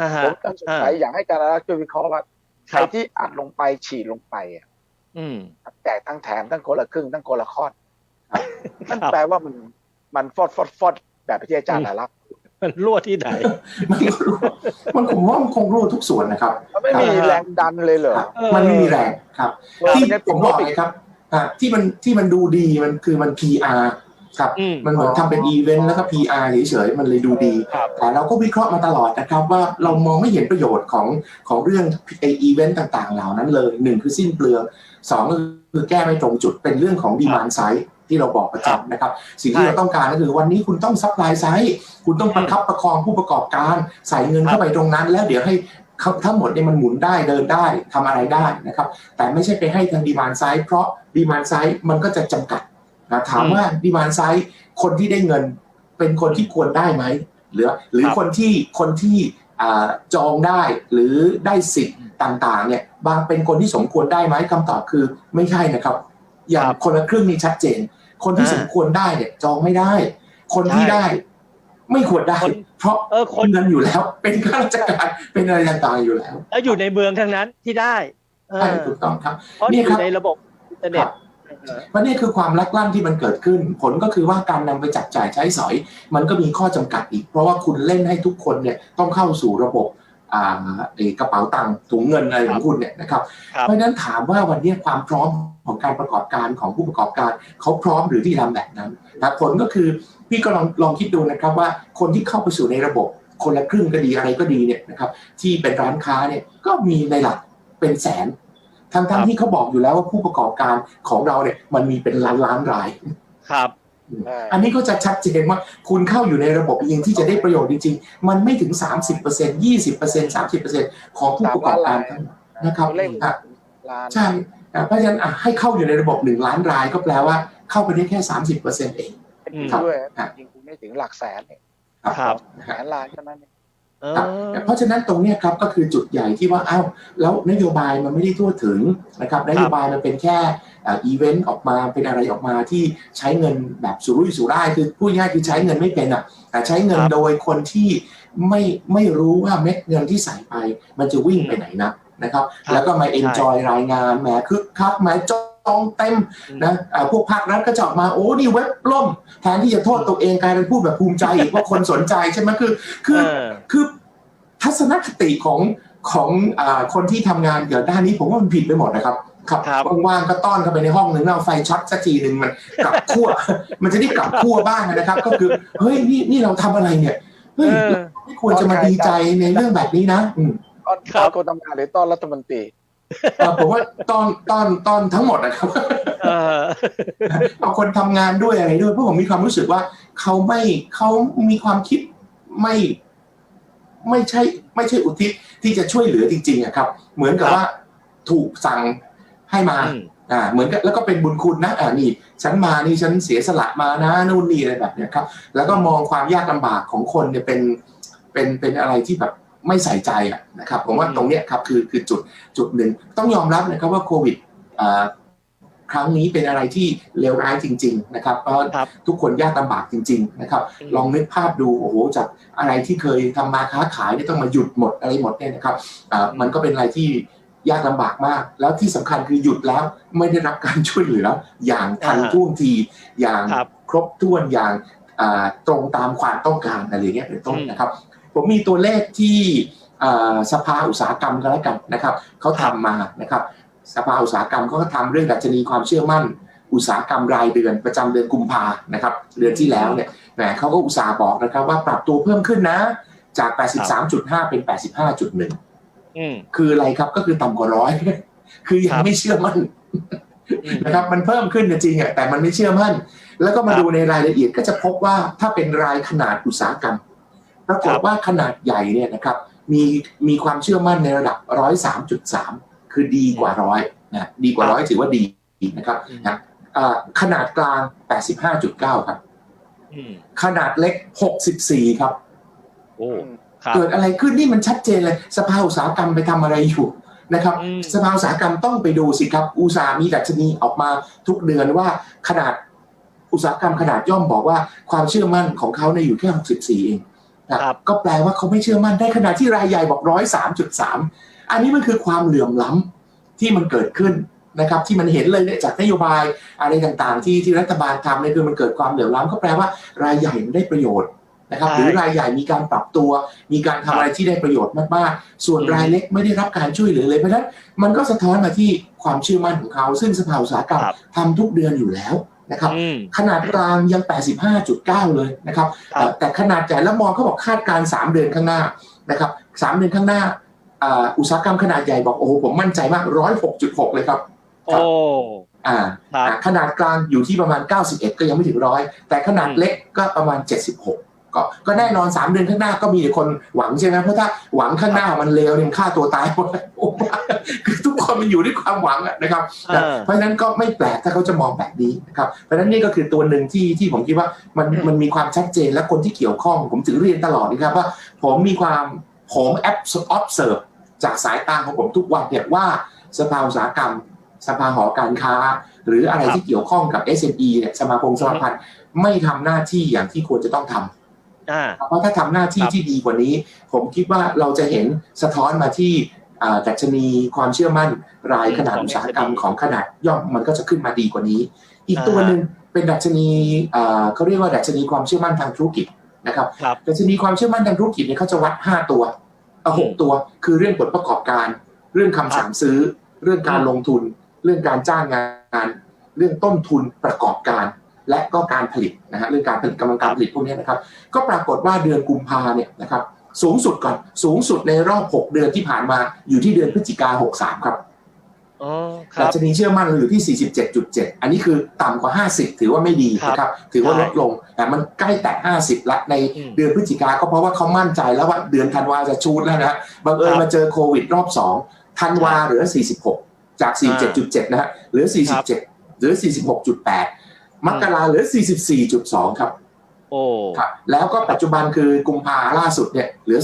อ่าฮะผมก็สงสัยอยากให้การรักช่วยวิเคราะห์ว่าคใครรับที่อัดลงไปฉีดลงไปอะอืมแจกทั้งแถมทั้งคนละครึ่งทั้งคนละคอดนั่นครับแปลว่ามันมันฟอดฟอดฟอดแบบที่อาจารย์อารักษ์มันรั่วที่ไหน มันก็รู้มันผมว่ามันคงรู้ทุกส่วนนะครับมันไม่มีครับแรงดันเลยเหรอครับเออมันไม่มีแรงครับว่าที่นจะผมบอกเลยครับอะที่มันที่มันดูดีมันคือมัน PR ครับอืมมันเหมือนทำเป็นอีเวนต์แล้วก็ PR เฉยๆมันเลยดูดีครับแต่เราก็วิเคราะห์มาตลอดนะครับ ว่าเรามองไม่เห็นประโยชน์ของของเรื่องไออีเวนต์ต่างๆ เหล่านั้นเลยหนึ่งคือสิ้นเปลืองสองก็คือแก้ไม่ตรงจุดเป็นเรื่องของดีมานไซด์ที่เราบอกประจำนะครับ สิ่งที่ใช่เราต้องการก็คือวันนี้คุณต้องซัพพลายไซด์คุณต้องประคับประคองผู้ประกอบการ ใส่เงินเข้าไปตรงนั้น แล้วเดี๋ยวให้เขาทั้งหมดเนี่ยมันหมุนได้เดินได้ทำอะไรได้นะครับ แต่ไม่ใช่ไปให้ทางดีมานไซด์เพราะดีมานไซด์มันก็จะจำกัด นะถามว่าดีมานไซด์คนที่ได้เงินเป็นคนที่ควรได้ไหมหรือหรือครับคนที่คนที่อ่าจองได้หรือได้สิทธิ์ต่างๆ เนี่ย บางเป็นคนที่สมควรได้ไหมคำตอบคือไม่ใช่นะครับ อย่างครับคนละครึ่งนี่ชัดเจน คนที่อ่าสมควรได้เนี่ย จองไม่ได้ คนที่ใช่ได้ ไม่ควรได้คนเพราะเออคนเงินอยู่แล้ว เป็นข้าราชการเป็นอะไรต่างๆอยู่แล้ว แล้วอยู่ในเมืองทั้งนั้นที่ได้เออใช่ถูกต้องครับเพราะนี่อครัยู่บในระบบอินเทอร์เน็ต เออเพราะนี่คือความลักลั่นที่มันเกิดขึ้น ผลก็คือว่าการนำไปจับจ่ายใช้สอย มันก็มีข้อจำกัดอีก เพราะว่าคุณเล่นให้ทุกคนเนี่ยต้องเข้าสู่ระบบอ่าไอ้กระเป๋าตังค์ถุงเงินอะไรของคุณเนี่ยนะครับครับเพราะฉะนั้นถามว่าวันนี้ความพร้อมของการประกอบการของผู้ประกอบการเขาพร้อมหรือที่ทำแบบนั้นนะผลก็คือพี่ก็ลองลองคิดดูนะครับว่าคนที่เข้าไปสู่ในระบบคนละครึ่งก็ดีอะไรก็ดีเนี่ยนะครับที่เป็นร้านค้าเนี่ยก็มีในหลักเป็นแสน ทั้งครัทั้งบที่เขาบอกอยู่แล้วว่าผู้ประกอบการของเราเนี่ยมันมีเป็นล้านล้านราย ครับใช่อันนี้ก็จะชัดเจนว่าคุณเข้าอยู่ในระบบเองที่จะได้ประโยชน์จริงๆ มันไม่ถึง 30% 20% 30%ของผู้ประกอบการทั้งหมดนะครับตัวเลขอะล้านใช่อะเพราะฉะนั้นอะให้เข้าอยู่ในระบบ1ล้านรายก็แปลว่าเข้าไปได้แค่30%เองเป็นอืมด้วยครับจริงๆไม่ถึงหลักแสนเนี่ยครับแสนล้านเท่านั้น เองเอครับอเพราะฉะนั้นตรงเนี้ยครับก็คือจุดใหญ่ที่ว่าอ้าวแล้วนโยบายมันไม่ได้ทั่วถึงนะครับนโยบายมันเป็นแค่อีเวนต์ออกมาเป็นอะไรออกมาที่ใช้เงินแบบสุรุ่ยสุร่ายคือพูดง่ายๆคือใช้เงินไม่เป็นอะแต่ใช้เงินครับโดยคนที่ไม่ไม่รู้ว่าเม็ดเงินที่ใส่ไป มันจะวิ่งไปไหนนะนะครับครับแล้วก็มาเอนจอยรายงานแหมคึกคักแหมจ องเต็มนะอ่าพวกภาครัฐก็จะออกมาโอ้นี่เว็บล่มแทนที่จะโทษตัวเองกลายเป็นพูดแบบภูมิใจอีกว่าคนสนใจใช่ไหมคือคือเออคือทัศนคติของของอาคนที่ทำงานเกี่ยวกับด้านนี้ผมว่ามันผิดไปหมดนะครับครับครับว่างๆก็ต้อนเข้าไปในห้องหนึ่งแล้วเอาไฟช็อตสักทีหนึ่งมันกลับขั้วมันจะได้กลับขั้วบ้างนะครับ ก็คือเฮ้ยนี่นี่เราทำอะไรเนี่ยเฮ้ยเออไม่ควรจะมาดีใจในเรื่องแบบนี้นะอืมต้อนครับต้อนคนทำงานหรือต้อนรัฐมนตรีเอ่อ ผมว่าต้อนต้อนต้อนทั้งหมดนะครับเออเอาคนทำงานด้วยอะไรด้วยเพราะผมมีความรู้สึกว่าเขาไม่เขามีความคิดไม่ ไม่ใช่ ไม่ใช่อุทิศที่จะช่วยเหลือจริงๆอะครับ เหมือนกับครับว่าถูกสั่งให้มาอืมอ่าเหมือนกับแล้วก็เป็นบุญคุณนะอ่านี่ ฉันมานี่ฉันเสียสละมานะนู่นนี่อะไรแบบเนี้ยครับ แล้วก็มองความยากลำบากของคนเนี่ยเป็นเป็นเป็นอะไรที่แบบ ไม่ใส่ใจอะนะครับผมว่าอืมตรงเนี้ยครับคือคือจุดจุดหนึ่งต้องยอมรับนะครับว่าโควิดอ่าครั้งนี้เป็นอะไรที่เลวร้ายจริง ๆ นะครับเพราะครับทุกคนยากลำบากจริง ๆ นะครับอืมลองนึกภาพดูโอ้โหจากอะไรที่เคยทำมาค้าขายเนี่ยต้องมาหยุดหมดอะไรหมดเนี่ยนะครับอ่ามันก็เป็นอะไรที่ยากลำบากมาก แล้วที่สำคัญคือหยุดแล้วไม่ได้รับการช่วยเหลืออย่างทันอ่าท่วงทีอย่างครับครบถ้วนอย่างอ่าตรงตามความต้องการอะไรอย่างเงี้ยเป็นต้นอืมนะครับ ผมมีตัวเลขที่อ่าสภาอุตสาหกรรมก็แล้วกันนะครับเขาทำมานะครับสภาอุตสาหกรรมเขาก็ทำเรื่องดัชนีความเชื่อมั่น อุตสาหกรรมรายเดือนประจำเดือนกุมภานะครับเดือนที่แล้วเนี่ยแหมเขาก็อุตสาห์บอกนะครับว่าปรับตัวเพิ่มขึ้นนะ จาก 83.5 เป็น 85.1อืมคืออะไรครับก็คือต่ำกว่าร้อยคือยัคงรับไม่เชื่อมั่นอืมนะครับมันเพิ่มขึ้นจริงๆอะแต่มันไม่เชื่อมั่น แล้วก็มาครับดูในรายละเอียดก็จะพบว่าถ้าเป็นรายขนาดอุตสาหกรรม ปรากฏครับว่าขนาดใหญ่เนี่ยนะครับมีมีความเชื่อมั่นในระดับร้อยสามจุดสามคือดีกว่าร้อยนะดีกว่าร้อยถือว่าดีนะครับอืมนะอ่าขนาดกลาง85.9ครับอืมขนาดเล็ก64ครับโอ้ครับเกิดอะไรขึ้นนี่มันชัดเจนเลยสภาอุตสาหกรรมไปทำอะไรอยู่นะครับอืมสภาอุตสาหกรรมต้องไปดูสิครับ อุตสาห์มีดัชนีออกมาทุกเดือนว่าขนาดอุตสาหกรรมขนาดย่อมบอกว่าความเชื่อมั่นของเขาเนี่ยอยู่แค่ 64 เอง ครับก็แปลว่าเขาไม่เชื่อมั่นได้ขนาดที่รายใหญ่บอกร้อยสามจุดสามอันนี้มันคือความเหลื่อมล้ำที่มันเกิดขึ้นนะครับที่มันเห็นเลยเนี่ยจากนโยบายอะไรต่างๆ ที่ที่รัฐบาลทำเนี่ยคือมันเกิดความเหลื่อมล้ำก็แปลว่ารายใหญ่มันได้ประโยชน์นะครับใช่หรือรายใหญ่มีการปรับตัว มีการทำอะไรที่ได้ประโยชน์มากๆ ส่วนอืมรายเล็กไม่ได้รับการช่วยเหลือเลยเพราะฉะนั้นมันก็สะท้อนมาที่ความเชื่อมั่นของเขา ซึ่งสภาอุตสาหกรรมครับทำทุกเดือนอยู่แล้ว นะครับอืมขนาดกลางยัง 85.9 เลยนะครับครับ แต่ขนาดใหญ่แล้วมองเขาบอกคาดการณ์3เดือนข้างหน้านะครับ3เดือนข้างหน้าอ่าอุตสาหกรรมขนาดใหญ่บอกโอ้โหผมมั่นใจมาก 106.6 เลยครับโอ้อ่าครับอ่าขนาดกลางอยู่ที่ประมาณ 91 ก็ยังไม่ถึงร้อยแต่ขนาดอืมเล็กก็ประมาณ 76 ก็ก็แน่นอน 3 เดือนข้างหน้าก็มีแต่คนหวังใช่ไหมเพราะถ้าหวังข้างหน้ามันเลวเนี่ยมันฆ่าตัวตายหมดโอ้โหคือทุกคนมันอยู่ด้วยความหวังอะนะครับเออเพราะฉะนั้นก็ไม่แปลกถ้าเขาจะมองแบบนี้นะครับเพราะฉะนั้นนี่ก็คือตัวหนึ่งที่ที่ผมคิดว่ามันอืมมันมีความชัดเจนและคนที่เกี่ยวข้อง ผมถึงเรียนตลอดนะครับว่า ผมมีความผมแอป observe จากสายตาของผมทุกวันเนี่ยว่าสภาอุตสาหกรรม สภาหอการค้า หรืออะไรครับที่เกี่ยวข้องกับ SME เนี่ยสมาคมสมาพันธ์ไม่ทำหน้าที่อย่างที่ควรจะต้องทำอ่า เพราะถ้าทำหน้าที่ครับที่ดีกว่านี้ ผมคิดว่าเราจะเห็นสะท้อนมาที่อ่าดัชนีความเชื่อมั่นรายขนาดของอุตสาหกรรม SME ของขนาดย่อมมันก็จะขึ้นมาดีกว่านี้ อีกอ่าตัวหนึ่งเป็นดัชนีอ่าเขาเรียกว่าดัชนีความเชื่อมั่นทางธุรกิจนะครับครับดัชนีความเชื่อมั่นทางธุรกิจเนี่ยเขาจะวัด 5 ตัวเอาหกอืมตัว คือเรื่องผลประกอบการ เรื่องคำสั่งซื้อ เรื่องการอืมลงทุน เรื่องการจ้างงาน เรื่องต้นทุนประกอบการ และก็การผลิตนะฮะเรื่องการผลิตกำลังการผลิตพวกนี้นะครับ ก็ปรากฏว่าเดือนกุมภาเนี่ยนะครับสูงสุดก่อนสูงสุดในรอบ 6 เดือนที่ผ่านมาอยู่ที่เดือนพฤศจิกา63 ครับอ๋อคดัรับชนีเชื่อมั่นเราอยู่ที่ 47.7 อันนี้คือต่ำกว่า 50 ถือว่าไม่ดีครับนะครับ ถือว่าใช่ลดลงแต่มันใกล้แตะ50 ละในอืมเดือนพฤศจิกาก็เพราะว่าเขามั่นใจแล้วว่าเดือนธันวาจะชูดแล้วนะฮะบังเอิญครับมาเจอโควิดรอบ 2 ธันวาเหลือ 46 จาก 47.7 นะฮะเหลือครับ47เหลือ 46.8 มกราเหลือ 44.2 ครับ โอ้ครับ แล้วก็ปัจจุบันคือกุมภาล่าสุดเนี่ยเหลือ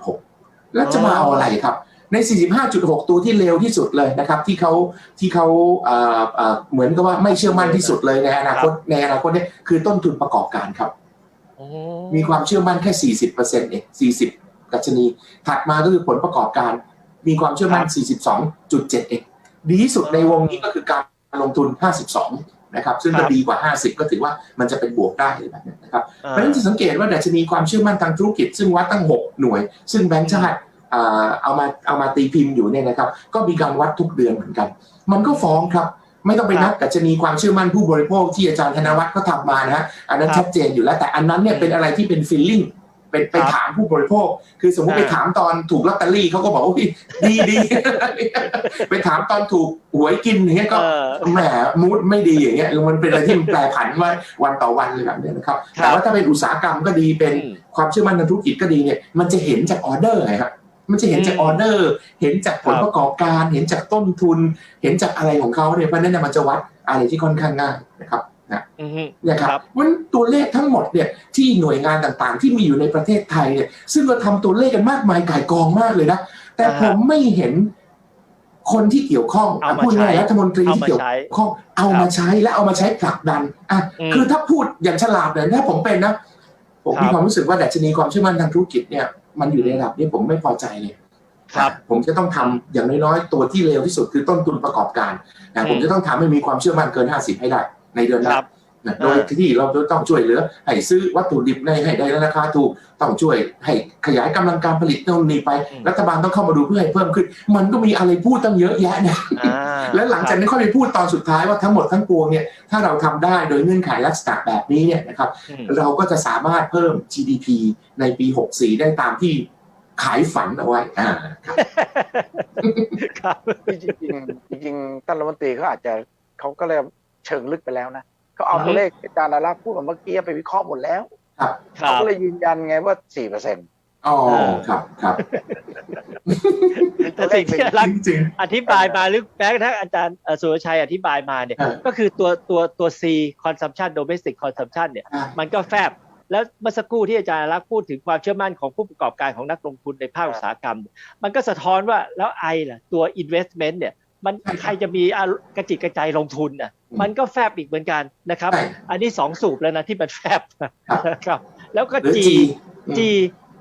45.6 แล้วจะมาเอาอะไรครับ ใน 45.6 ตัวที่เร็วที่สุดเลยนะครับ ที่เขาที่เขาเอ่อเอ่อเหมือนกับว่าไม่เชื่อมั่นที่สุดเลยในอนาคตในอนาคตเนี่ยคือต้นทุนประกอบการครับโอ้มีความเชื่อมั่นแค่ 40%เอง40 ดัชนี ถัดมาก็คือผลประกอบการ มีความเชื่อมั่น 42.7 เอง ดีที่สุดในวงนี้ก็คือการลงทุน 52 นะครับ ซึ่งก็ดีกว่า 50 ก็ถือว่ามันจะเป็นบวกได้แบบนี้นะครับอ่าเพราะฉะนั้นจะสังเกตว่าดัชนีความเชื่อมั่นทางธุรกิจ ซึ่งวัดตั้ง 6 หน่วย ซึ่งแบงก์ชาติอ่าเอามาเอามาตีพิมพ์อยู่เนี่ยนะครับ ก็มีการวัดทุกเดือนเหมือนกัน มันก็ฟ้องครับไม่ต้องไปนับดัชนีความเชื่อมั่นผู้บริโภคที่อาจารย์ธนวัฒน์เขาทำมานะฮะอันนั้นครับชัดเจนอยู่แล้วแต่อันนั้นเนี่ยเป็นอะไรที่เป็นฟีลลิ่ง เป็นไปครับถามผู้บริโภค คือสมมติอ่าไปถามตอนถูกลอตเตอรี่เขาก็บอกว่าอุ๊ยดีดีไปถามตอนถูกหวยกินอย่างเงี้ยก็เออแหมมูดไม่ดีอย่างเงี้ยมันเป็นอะไรที่มันแปรผันว่าวันต่อวันเลยแบบเนี้ยนะครับครับ แต่ว่าถ้าเป็นอุตสาหกรรมก็ดีเป็นอืมความเชื่อมั่นทางธุรกิจก็ดีเนี่ยมันจะเห็นจากออเดอร์ไงครับมันจะเห็นจากอืมออเดอร์ เห็นจากผลครับประกอบการ เห็นจากต้นทุน เห็นจากอะไรของเขาเนี่ยเพราะฉะนั้นเนยมันจะวัดอะไรที่ค่อนข้างง่ายนะครับ นะอือฮึเนี่ยครับครับวันตัวเลขทั้งหมดเนี่ยที่หน่วยงานต่างๆ ที่มีอยู่ในประเทศไทยเนี่ยซึ่งเราทำตัวเลขกันมากมายก่ายกองมากเลยนะ แต่อ่าฮะผมไม่เห็นคนที่เกี่ยวข้องเอามาพูดง่ายใช้ๆรัฐมนตรีที่เกี่ยวเอามาใช้ข้องเอามาใช้และเอามาใช้ผลักดันอะอืมคือถ้าพูดอย่างฉลาดเลยถ้าผมเป็นนะผมครับมีความรู้สึกว่าดัชนีความเชื่อมั่นทางธุรกิจเนี่ยมันอยู่ในระดับนี้ผมไม่พอใจเลยครับผมจะต้องทำอย่างน้อยๆตัวที่เร็วที่สุดคือต้นทุนประกอบการอืนะมผมจะต้องทำให้มีความเชื่อมั่นเกิน 50 ให้ได้ ในเดือนหคนั้รับนะอ่าโดยที่เราต้องช่วยเหลือให้ซื้อวัตถุดิบในให้ได้ราคาถูกต้องช่วยให้ขยายกำลังการผลิตโน่นนี่ไป อืมรัฐบาลต้องเข้ามาดูเพื่อให้เพิ่มขึ้น มันก็มีอะไรพูดตั้งเยอะแยะเนี่ย อ่าแล้วหลังจากนั้นค่อยไปพูดตอนสุดท้ายว่าทั้งหมดทั้งปวงเนี่ยถ้าเราทำได้โดยเงื่อนไขลักษณะแบบนี้เนี่ยนะครับ อืม เราก็จะสามารถเพิ่ม GDP ในปี 64 ได้ตามที่ขายฝันเอาไว้อ่าครับ ครับ จริงๆจริงๆท่านรัฐมนตรีเขาอาจจะเขาก็เลย เชิงลึกไปแล้วนะเขาเอาอืมตัวเลขอาจารย์ดาราพูดมาเมื่อกี้ไปวิเคราะห์หมดแล้วครับครัเขาบก็เลยยืนยันไงว่าสี่เปอร์เซ็นต์อ๋อเออครับครับแต่สิ่งที่รักจริงอธิบายมาหรือแม้กระทั่งอาจารย์เอ่อสุรชัยอธิบายมาเนี่ยเออก็คือตัวตัวตัว C consumption domestic consumption เนี่ยๆอ่ามันก็แฟบแล้วเมื่อสักครู่ที่อาจารย์รักษณ์พูดถึงความเชื่อมั่นของผู้ประกอบการของนักลงทุนในภาคอุตสาหกรรม มันก็สะท้อนว่าแล้วไอล่ะตัว investment เนี่ย มันใครจะมีอารกระจิตกระใจลงทุนน่ะมันก็แฟบอีกเหมือนกันนะครับใช่อันนี้สองสูบแล้วนะที่มันแฟบนะครับ แล้วก็หรือ G G อืมจี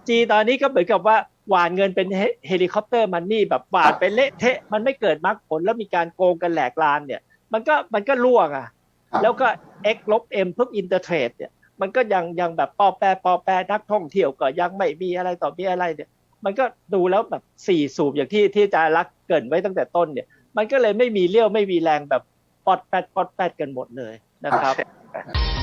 จีตอนนี้ก็เหมือนกับว่าหวานเงินเป็นเฮเฮลิคอปเตอร์มันนี่แบบหวานไปเละเทะมันไม่เกิดมรรคผลแล้วมีการโกงกันแหลกลานเนี่ย มันก็มันก็ล่วงอะครับแล้วก็ x ลบ m เพิ่มอินเตอร์เทรดเนี่ยมันก็ยังยังแบบปอแปรปอแปรนักท่องเที่ยวก็ยังไม่มีอะไรต่อมีอะไรเนี่ย มันก็ดูแล้วแบบสี่สูบอย่างที่ที่อาจารย์รักษณ์เกรินไว้ตั้งแต่ต้นเนี่ย มันก็เลยไม่มีเลี้ยวไม่มีแรงแบบปอดแปดปอดแปดกันหมดเลยนะครับครับ